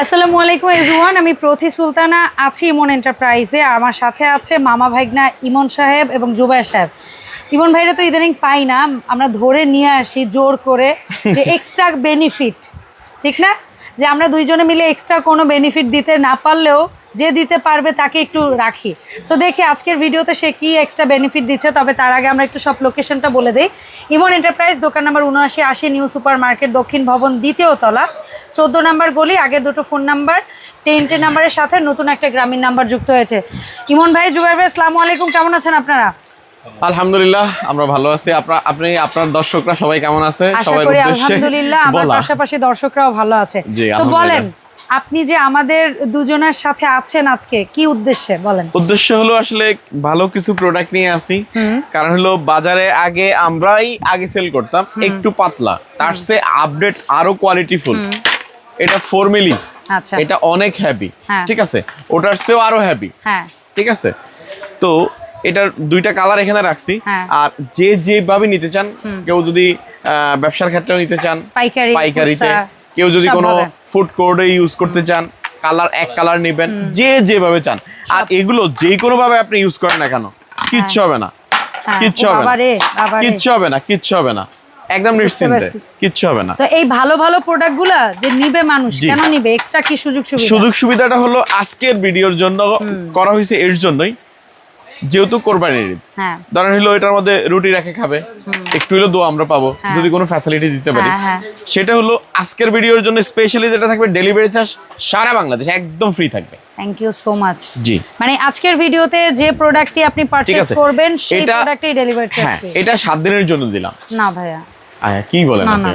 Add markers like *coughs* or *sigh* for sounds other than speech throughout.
আসসালামু আলাইকুম এভরিওয়ান আমি প্রথি সুলতানা আছি ইমন এন্টারপ্রাইজে আমার সাথে আছে মামা ভাইগনা ইমন সাহেব এবং জুবাই সাহেব। ইমন ভাইরা তো ইদানিং পাই না। আমরা ধরে নিয়ে আসি জোর করে যে *laughs* এক্সট্রা বেনিফিট ঠিক না? যে আমরা দুইজনে মিলে এক্সট্রা কোনো বেনিফিট দিতে না পারলেও যে দিতে পারবে তাকে একটু রাখি। সো দেখি আজকের ভিডিওতে সে কি এক্সট্রা বেনিফিট দিচ্ছে তবে তার আগে আমরা একটু সব লোকেশনটা বলে দিই। ইমন এন্টারপ্রাইজ দোকান নাম্বার উনআশি আশি নিউ সুপার মার্কেট দক্ষিণ ভবন দ্বিতীয় তলা। চোদ্দ নাম্বার গলি আগের দুটো ফোন নাম্বার টেন্টে নাম্বারের সাথে নতুন একটা গ্রামীণ নাম্বার যুক্ত হয়েছে। ইমন ভাই জুবাই ভাই আসসালামু আলাইকুম কেমন আছেন আপনারা? আলহামদুলিল্লাহ আমরা ভালো আছি। আপনার আপনি আপনার দর্শকরা সবাই কেমন আছে? করি আলহামদুলিল্লাহ আমার পাশাপাশি দর্শকরাও ভালো আছে। তো বলেন আপনি যে আমাদের দুজনের সাথে আছেন আজকে কি উদ্দেশ্যে? বলেন। উদ্দেশ্য হলো আসলে ভালো কিছু প্রোডাক্ট নিয়ে আসি। কারণ হলো বাজারে আগে আমরাই আগে সেল করতাম একটু পাতলা। তার চেয়ে আপডেট আরও কোয়ালিটিফুল এটা ফোর মিলি আচ্ছা। এটা অনেক হ্যাপি হ্যাঁ। ঠিক আছে? ওটার চেয়েও আরও হ্যাপি হ্যাঁ। ঠিক আছে? তো এটার দুইটা কালার এখানে রাখছি। হ্যাঁ। আর যে যেভাবে নিতে চান কেউ যদি ব্যবসার ক্ষেত্রেও নিতে চান পাইকারি পাইকারিতে কেউ যদি কোনো ফুড কোর্টে ইউজ করতে চান কালার এক কালার নেবেন যে যেভাবে চান। আর এগুলো যে কোনো ভাবে আপনি ইউজ করেন না কেন কিচ্ছু হবে না। হ্যাঁ, কিচ্ছু হবে না। কিচ্ছু হবে না কিচ্ছু হবে না। একদম নিশ্চিন্তে। কিচ্ছু হবে না। তো এই ভালো ভালো প্রোডাক্টগুলা যে নিবে মানুষ কেন নিবে? এক্সট্রা কি সুযোগ সুবিধা সুযোগ সুবিধাটা হলো আজকের ভিডিওর জন্য করা হয়েছে এর জন্যই। যেহেতু কোরবানির ঈদ। হ্যাঁ। ধরেন হলো এটার মধ্যে রুটি রেখে খাবে একটু হলো দোয়া আমরা পাবো যদি কোনো ফ্যাসিলিটি দিতে পারি। হ্যাঁ, হ্যাঁ। সেটা হলো আজকের ভিডিওর জন্য স্পেশালি যেটা থাকবে ডেলিভারি চার্জ সারা বাংলাদেশ একদম ফ্রি থাকবে। থ্যাংক ইউ সো মাচ জি। মানে আজকের ভিডিওতে যে প্রোডাক্টটি আপনি পারচেজ করবেন সেই এটা- ডেলিভারি হ্যাঁ চার্জ এটা সাত দিনের জন্য দিলাম। না ভাইয়া। কি বলেন আপনি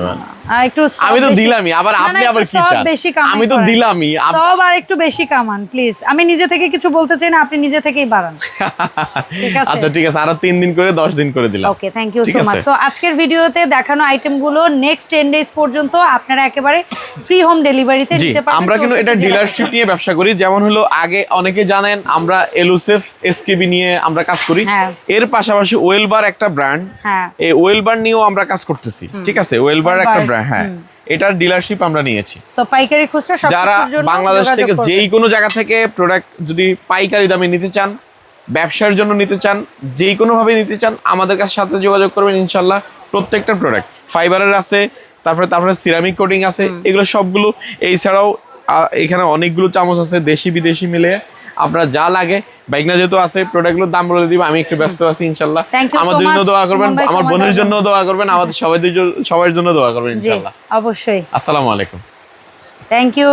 একটু আমি তো দিলামই, আবার না, না, আপনি আবার কি চান? বেশি আমি তো দিলামই, সব আর একটু বেশি কামান প্লিজ আমি নিজে থেকে কিছু বলতে চাই না আপনি নিজে থেকেই বাড়ান। *laughs* আচ্ছা ঠিক আছে আরও দিন করে দশ দিন করে দিলাম। ওকে থ্যাংক ইউ ঠিক সো আছে। মাচ সো আজকের ভিডিওতে দেখানো আইটেমগুলো নেক্সট ডেজ পর্যন্ত আপনারা একেবারে ফ্রি হোম ডেলিভারিতে নিতে পারবেন। আমরা কিন্তু এটা ডিলারশিপ নিয়ে ব্যবসা করি। যেমন হলো আগে অনেকে জানেন আমরা এলুসেফ এসকেবি নিয়ে আমরা কাজ করি। হ্যাঁ। এর পাশাপাশি ওয়েলবার একটা ব্র্যান্ড হ্যাঁ। এই ওয়েলবার নিয়েও আমরা কাজ করতেছি। ঠিক আছে? ওয়েলবার একটা ওয়েলবার, ব্র্যান্ড হ্যাঁ। এটার ডিলারশিপ আমরা নিয়েছি। সো পাইকারি খুচরা সব যারা বাংলাদেশ থেকে। যেই কোনো জায়গা থেকে প্রোডাক্ট যদি পাইকারি দামে নিতে চান ব্যবসার জন্য নিতে চান যেই কোনোভাবে নিতে চান আমাদের কাছে সাথে যোগাযোগ করবেন ইনশাল্লাহ প্রত্যেকটা প্রোডাক্ট ফাইবারের আছে তারপরে তারপরে সিরামিক কোটিং আছে এগুলো সবগুলো এছাড়াও আহ, এখানে অনেকগুলো চামচ আছে দেশি বিদেশি মিলে। আপনার যা লাগে বাইকনা যেহেতু আছে প্রোডাক্টগুলোর দাম বলে দিব আমি একটু ব্যস্ত আছি ইনশাল্লাহ আমাদের জন্য দোয়া করবেন আমার বোনের জন্য দোয়া করবেন আমাদের সবাই সবার জন্য দোয়া করবেন ইনশাল্লাহ অবশ্যই। আসসালামু আলাইকুম। থ্যাংক ইউ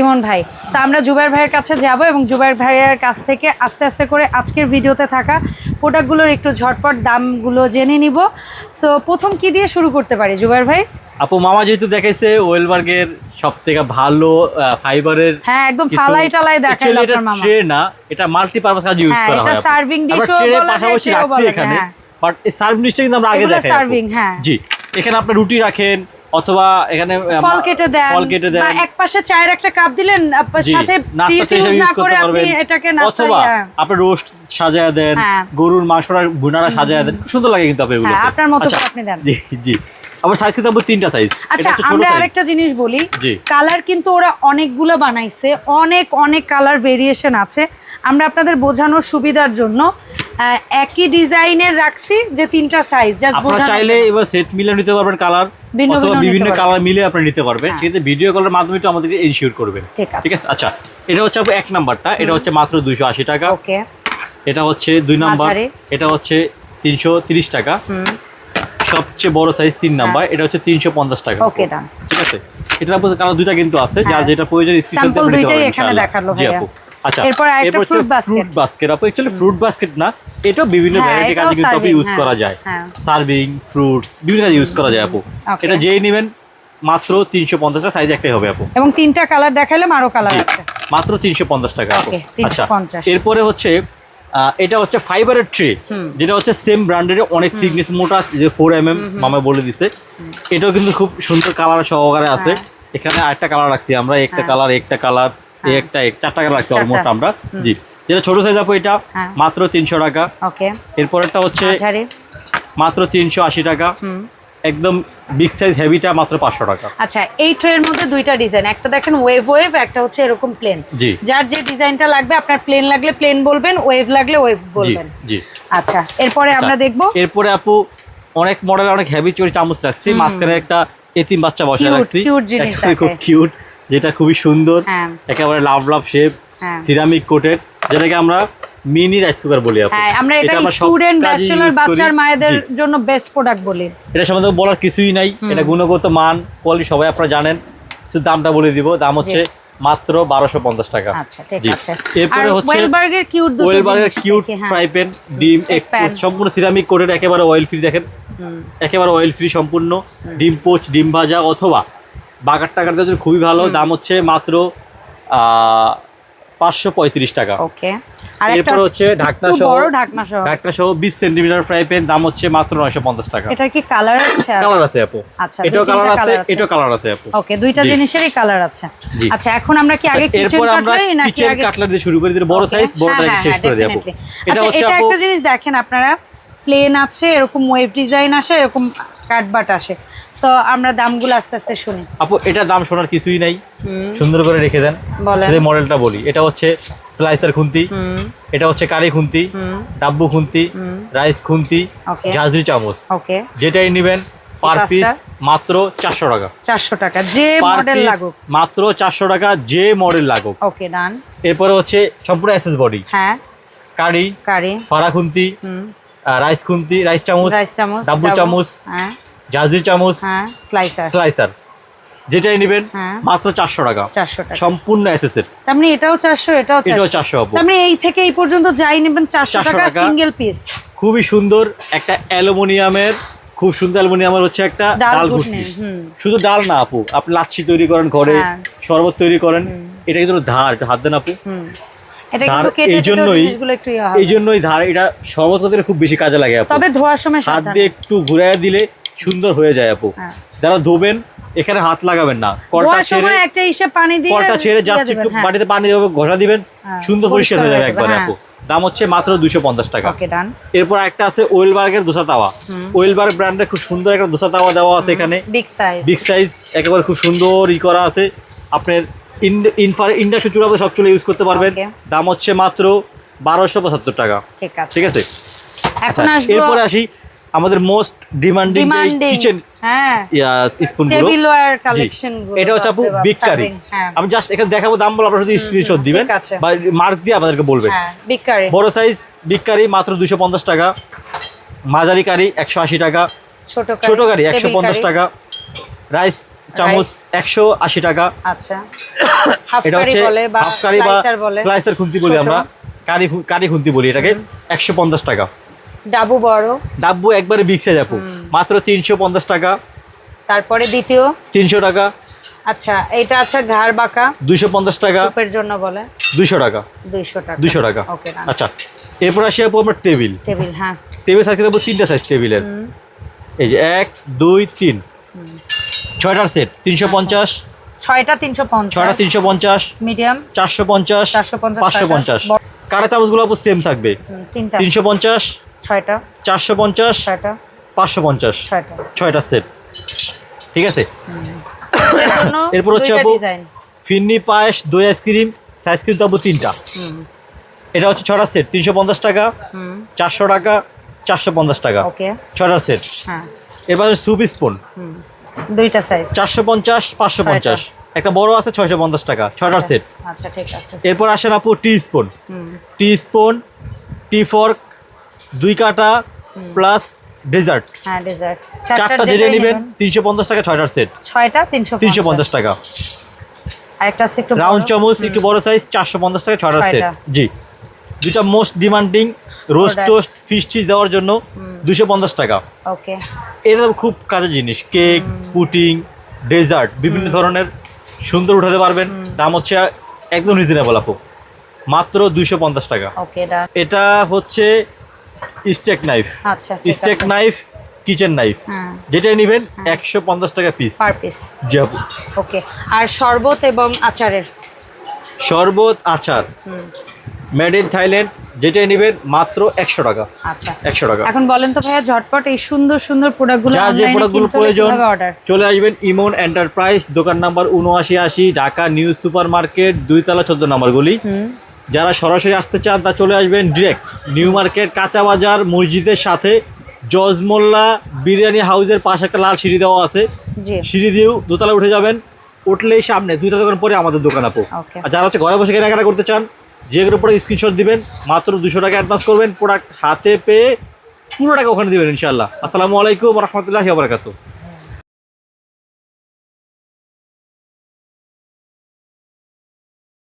ইমন ভাই। তো আমরা জুবাইর ভাইয়ের কাছে যাব এবং জুবাইর ভাইয়ের কাছ থেকে আস্তে আস্তে করে আজকের ভিডিওতে থাকা প্রোডাক্টগুলোর একটু ঝটপট দামগুলো জেনে নিব। সো প্রথম কি দিয়ে শুরু করতে পারি জুবাইর ভাই? আপু মামা যেহেতু দেখাইছে ওয়েলবার্গের সব থেকে ভালো ফাইবারের হ্যাঁ একদম ফালাই টালাই দেখাইল আপনার মামা ট্রে না এটা মাল্টিপারপাস কাজে ইউজ হ্যাঁ, করা হয় আপু। serving dish আমরা ও ট্রের বলা পাশাপাশি রাখছি এখানে হ্যাঁ। বাট এই সার্ভিং ডিশটা কিন্তু আমরা আগে দেখাই serving, হ্যাঁ। জি এখানে আপনি রুটি রাখেন অথবা এখানে ফল কেটে দেন ফল কেটে দেন এক পাশে চায়ের একটা কাপ দিলেন সাথে নাস্তা না ইউজ করে করতে আপনি পারবেন এটাকে নাস্তা অথবা হ্যাঁ। আপনি রোস্ট সাজায় দেন হ্যাঁ। গরুর মাংসরা ভুনারা সাজায় দেন সুন্দর লাগে কিন্তু আপনি এগুলো হ্যাঁ, আপনার মতো আপনি দেন। জি জি আবার সাইজ কিন্তু তিনটা সাইজ আচ্ছা আমরা আরেকটা জিনিস বলি। কালার কিন্তু ওরা অনেকগুলো বানাইছে অনেক অনেক কালার ভেরিয়েশন আছে। আমরা আপনাদের বোঝানোর সুবিধার জন্য একই ডিজাইনের রাখছি যে তিনটা সাইজ জাস্ট আপনারা চাইলে এবার সেট মিলে নিতে পারবেন কালার অথবা বিভিন্ন কালার মিলে আপনি নিতে পারবেন। হ্যাঁ। সেক্ষেত্রে ভিডিও কলের মাধ্যমে একটু আমাদেরকে ইনশিওর করবেন। ঠিক আছে। আচ্ছা এটা হচ্ছে এক নাম্বারটা এটা হচ্ছে মাত্র দুইশো আশি টাকা। ওকে। এটা হচ্ছে দুই নাম্বার এটা হচ্ছে তিনশো তিরিশ টাকা। সবচেয়ে বড় সাইজ তিন নাম্বার এটা হচ্ছে তিনশো পঞ্চাশ টাকা ওকে ডান ঠিক আছে? এটার আপু কালার দুইটা কিন্তু আছে যার হ্যাঁ। যেটা প্রয়োজন স্ক্রিনশট Sample দিয়ে নিতে দুইটাই এখানে দেখাল ভাইয়া। আচ্ছা। এরপর আরেকটা। ফ্রুট বাস্কেট আপু অ্যাকচুয়ালি ফ্রুট বাস্কেট না এটাও বিভিন্ন হ্যাঁ, ভ্যারাইটি কাজে কিন্তু আপু ইউজ হ্যাঁ, করা যায়। হ্যাঁ। সার্ভিং ফ্রুটস বিভিন্ন কাজে ইউজ করা যায় আপু। এটা যেই নেবেন মাত্র তিনশো পঞ্চাশটা সাইজ একটাই হবে আপু। এবং তিনটা কালার দেখাইলাম আরও কালার আছে। মাত্র টাকা আপু। আচ্ছা এরপরে হচ্ছে এটা হচ্ছে ফাইবারের ট্রে যেটা হচ্ছে সেম ব্র্যান্ডের অনেক থিকনেস মোটা যে ফোর এম এম মামা বলে দিছে। এটাও কিন্তু খুব সুন্দর কালার সহকারে আছে। হ্যাঁ। এখানে আরেকটা কালার রাখছি আমরা একটা কালার একটা কালার একটা চারটা কালার রাখছি। অলমোস্ট আমরা। জি। যেটা ছোট সাইজ আপু এটা হ্যাঁ। মাত্র তিনশো টাকা। ওকে এরপরটা হচ্ছে মাত্র তিনশো আশি টাকা। একদম বিগ সাইজ হেভিটা মাত্র পাঁচশো টাকা। আচ্ছা এই ট্রের মধ্যে দুইটা ডিজাইন একটা দেখেন ওয়েভ ওয়েভ একটা হচ্ছে এরকম প্লেন যার যে ডিজাইনটা লাগবে আপনার প্লেন লাগলে প্লেন বলবেন ওয়েভ লাগলে ওয়েভ বলবেন। জি। আচ্ছা এরপরে আমরা আচ্ছা, দেখব এরপরে আপু অনেক মডেল অনেক হেভি চুরি চামচ রাখছি মাঝখানে একটা এতিম বাচ্চা বসে রাখছি। খুব কিউট যেটা খুবই সুন্দর হ্যাঁ। একেবারে love love shape. Ceramic coated যেটাকে আমরা মিনি রাইস কুকার বলি হ্যাঁ আমরা এটা স্টুডেন্ট ব্যাচেলর বাচ্চার মায়েদের জন্য বেস্ট প্রোডাক্ট বলি। এটা সম্বন্ধে বলার কিছুই নাই। এটা গুণগত মান কোয়ালিটি সবাই আপনারা জানেন। শুধু দামটা বলে দিব। দাম হচ্ছে মাত্র বারোশো পঞ্চাশ টাকা। আচ্ছা এরপরে হচ্ছে ওয়েলবার্গের কিউট। ফ্রাই প্যান ডিম সম্পূর্ণ সিরামিক কোটেড একেবারে অয়েল ফ্রি দেখেন। একেবারে অয়েল ফ্রি সম্পূর্ণ। ডিম পোচ ডিম ভাজা অথবা বাগার টাকার জন্য খুবই ভালো। দাম হচ্ছে মাত্র পাঁচশো পঁয়ত্রিশ টাকা। ওকে। আর একটা হচ্ছে ঢাকনা সহ বড় ঢাকনা সহ। ঢাকনা সহ বিশ সেন্টিমিটার ফ্রাই প্যান দাম হচ্ছে মাত্র নয়শো পঞ্চাশ টাকা। এটার কি কালার আছে কালার আছে আপু। আচ্ছা, এটাও কালার আছে এটাও কালার আছে আপু। ওকে দুইটা জিনিসেরই কালার আছে। আচ্ছা এখন আমরা কি আগে কিচেন কাটলারি নাকি কিচেন কাটলার দিয়ে শুরু করে দিলে বড় সাইজ বড়টা হ্যাঁ, শেষ হ্যাঁ, করে দেবো। এটা আচ্ছা, হচ্ছে আপু একটা জিনিস দেখেন আপনারা প্লেন আছে এরকম ওয়েভ ডিজাইন আসে এরকম কাটবাট আসে। তো আমরা দামগুলো আস্তে আস্তে শুনি। আপু এটা দাম শোনার কিছুই নাই। সুন্দর করে রেখে দেন। শুধু মডেলটা বলি। এটা হচ্ছে স্লাইসার খুন্তি। এটা হচ্ছে কারি খুন্তি। ডাব্বু খুন্তি। রাইস খুন্তি. জাজরি চামচ। ওকে যেটাই নেবেন পার পিস মাত্র চারশো টাকা। চারশো টাকা। যে মডেল লাগুক। মাত্র চারশো টাকা যে মডেল লাগুক। ওকে ডান এরপরে হচ্ছে সম্পূর্ণ এসএস বডি হ্যাঁ। কারি কারি। ফাড়া খুন্তি রাইস খুন্তি রাইস চামচ রাইস চামচ ডাব্বু। চামচ হ্যাঁ। জাজরি চামচ হ্যাঁ স্লাইসার স্লাইসার যেটাই নেবেন হ্যাঁ। মাত্র চারশো টাকা। চারশো টাকা। সম্পূর্ণ এসএস এর। তার মানে এটাও চারশো এটাও এটাও চারশো 400 আপু। তার মানে এই থেকে এই পর্যন্ত যাই নেবেন চারশো 400 টাকা। সিঙ্গেল পিস খুবই সুন্দর একটা অ্যালুমিনিয়ামের খুব সুন্দর অ্যালুমিনিয়ামের হচ্ছে একটা ডাল ঘুটনি। শুধু ডাল না আপু আপনি লাচ্ছি তৈরি করেন ঘরে হ্যাঁ। শরবত তৈরি করেন এটা কিন্তু ধার হাত দেন আপু। এই জন্যই ইয়ে এই জন্যই ধার এটা শরবত খুব বেশি কাজে লাগে তবে ধোয়ার সময় হাত দিয়ে একটু ঘুরাইয়া দিলে সুন্দর হয়ে যায় আপু। হ্যাঁ। যারা ধোবেন এখানে হাত লাগাবেন না। কলটা ছেড়ে একটা হিসেব পানি দিয়ে কলটা ছেড়ে দিয়ে জাস্ট একটু হ্যাঁ। বাড়িতে পানি দেবে ঘষা দিবেন। হ্যাঁ, সুন্দর পরিষ্কার হয়ে যাবে একবারে আপু। দাম হচ্ছে মাত্র দুশো পঞ্চাশ টাকা। এরপর একটা আছে ওয়েলবার্গের দোসা তাওয়া। ওয়েলবার্গ ব্র্যান্ডের খুব সুন্দর একটা দোসা তাওয়া দেওয়া আছে এখানে। বিগ সাইজ একেবারে খুব সুন্দর ই করা আছে। আপনার ইন্ডাস্ট্রি চুলা সব চুলে ইউজ করতে পারবেন। দাম হচ্ছে মাত্র বারোশো পঁচাত্তর টাকা। ঠিক আছে। ঠিক আছে? এখন আচ্ছা, এরপরে আসি আমাদের মোস্ট ডিমান্ডিং কিচেন এটা হচ্ছে আপু হ্যাঁ। আমি জাস্ট এখানে দেখাবো দাম বলে আপনারা শুধু স্ক্রিনশট দিবেন। বা মার্ক দিয়ে আপনাদেরকে বলবেন হ্যাঁ বড় সাইজ মাত্র দুশো পঞ্চাশ টাকা। মাঝারি কারি একশো আশি টাকা। ছোট কারি একশো পঞ্চাশ টাকা। রাইস চামচ একশো আশি টাকা। আচ্ছা। *coughs* এটা হচ্ছে হাফ কারি বা স্লাইসার খুন্তি বলি আমরা। কারি কারি খুন্তি বলি এটাকে। একশো পঞ্চাশ টাকা। ডাবু বড়। ডাবু একবারে ভিক্সে যাব আপু। মাত্র 350 টাকা। তারপরে দ্বিতীয়? 300 টাকা। আচ্ছা এটা আছে ঘাড় বাঁকা। 250 টাকা। সুপের জন্য বলে। 200 টাকা। 200 টাকা। 200 টাকা। আচ্ছা এরপর আসি আপু আমরা টেবিল। টেবিল হ্যাঁ। টেবিল সাইজ কিন্তু তিনটা সাইজ টেবিলের। এই যে 1 2 3 ছয়টার সেট 350 ছয়টা 350 ছয়টা 350 মিডিয়াম। 450 450 550 কারা চামচগুলো আপু সেম থাকবে। তিনশো পঞ্চাশ ছয়টা। চারশো পঞ্চাশ ছয়টা। পাঁচশো পঞ্চাশ ছয়টা। ছয়টা সেট ঠিক আছে? *coughs* এরপর হচ্ছে আপু ফিন্নি পায়েস দই আইসক্রিম সাইজ কিন্তু আপু তিনটা। এটা হচ্ছে ছটার সেট তিনশো পঞ্চাশ টাকা চারশো টাকা চারশো পঞ্চাশ টাকা। ছটার সেট এবার সুপ স্পুন দুইটা সাইজ চারশো পঞ্চাশ পাঁচশো পঞ্চাশ। একটা বড় আছে ছয়শো পঞ্চাশ টাকা ছটার সেট আচ্ছা ঠিক আছে। এরপর আসেন আপু teaspoon teaspoon tea fork দুই কাটা প্লাস ডেজার্ট হ্যাঁ ডেজার্ট চারটা যেটা নেবেন। তিনশো পঞ্চাশ টাকা ছয়টার সেট ছয়টা তিনশো তিনশো পঞ্চাশ টাকা। আরেকটা আছে একটু রাউন্ড চামচ একটু বড় সাইজ চারশো পঞ্চাশ টাকা ছয়টার সেট জি। দুটা মোস্ট ডিমান্ডিং রোস্ট. টোস্ট ফিস্টি দেওয়ার জন্য দুশো পঞ্চাশ টাকা। ওকে এটা খুব কাজের জিনিস। কেক পুটিং ডেজার্ট বিভিন্ন ধরনের সুন্দর উঠাতে পারবেন। দাম হচ্ছে একদম রিজনেবল আপু। মাত্র দুইশো পঞ্চাশ টাকা। এটা হচ্ছে steak knife steak knife kitchen knife যেটাই নেবেন একশো পঞ্চাশ টাকা পিস পার পিস জি আপু। ওকে আর শরবত এবং আচারের? শরবত আচার। মেড ইন থাইল্যান্ড যেটাই নেবেন মাত্র একশো টাকা। আচ্ছা। একশো টাকা। এখন বলেন তো ভাইয়া ঝটপট এই সুন্দর সুন্দর প্রোডাক্টগুলো যার যে প্রোডাক্টগুলো প্রয়োজন চলে আসবেন ইমন এন্টারপ্রাইজ দোকান নাম্বার উনআশি আশি ঢাকা নিউ সুপার মার্কেট দুইতলা চোদ্দ নাম্বারগুলি যারা সরাসরি আসতে চান তা চলে আসবেন ডিরেক্ট নিউ মার্কেট কাঁচা বাজার মসজিদের সাথে। জজমোল্লা বিরিয়ানি হাউসের পাশে একটা লাল সিঁড়ি দেওয়া আছে। সিঁড়ি দিয়েও দোতলা উঠে যাবেন। উঠলেই সামনে দুইটা দোকান পরে আমাদের দোকান আপু। আর যারা হচ্ছে ঘরে বসে কেনাকাটা করতে চান যেগুলোর উপরে স্ক্রিনশট দিবেন, মাত্র দুশো টাকা অ্যাডভান্স করবেন প্রোডাক্ট হাতে পেয়ে পুরো টাকা ওখানে দেবেন ইনশাল্লাহ আসসালামু আলাইকুম রহমতুল্লাহ বারাকাতু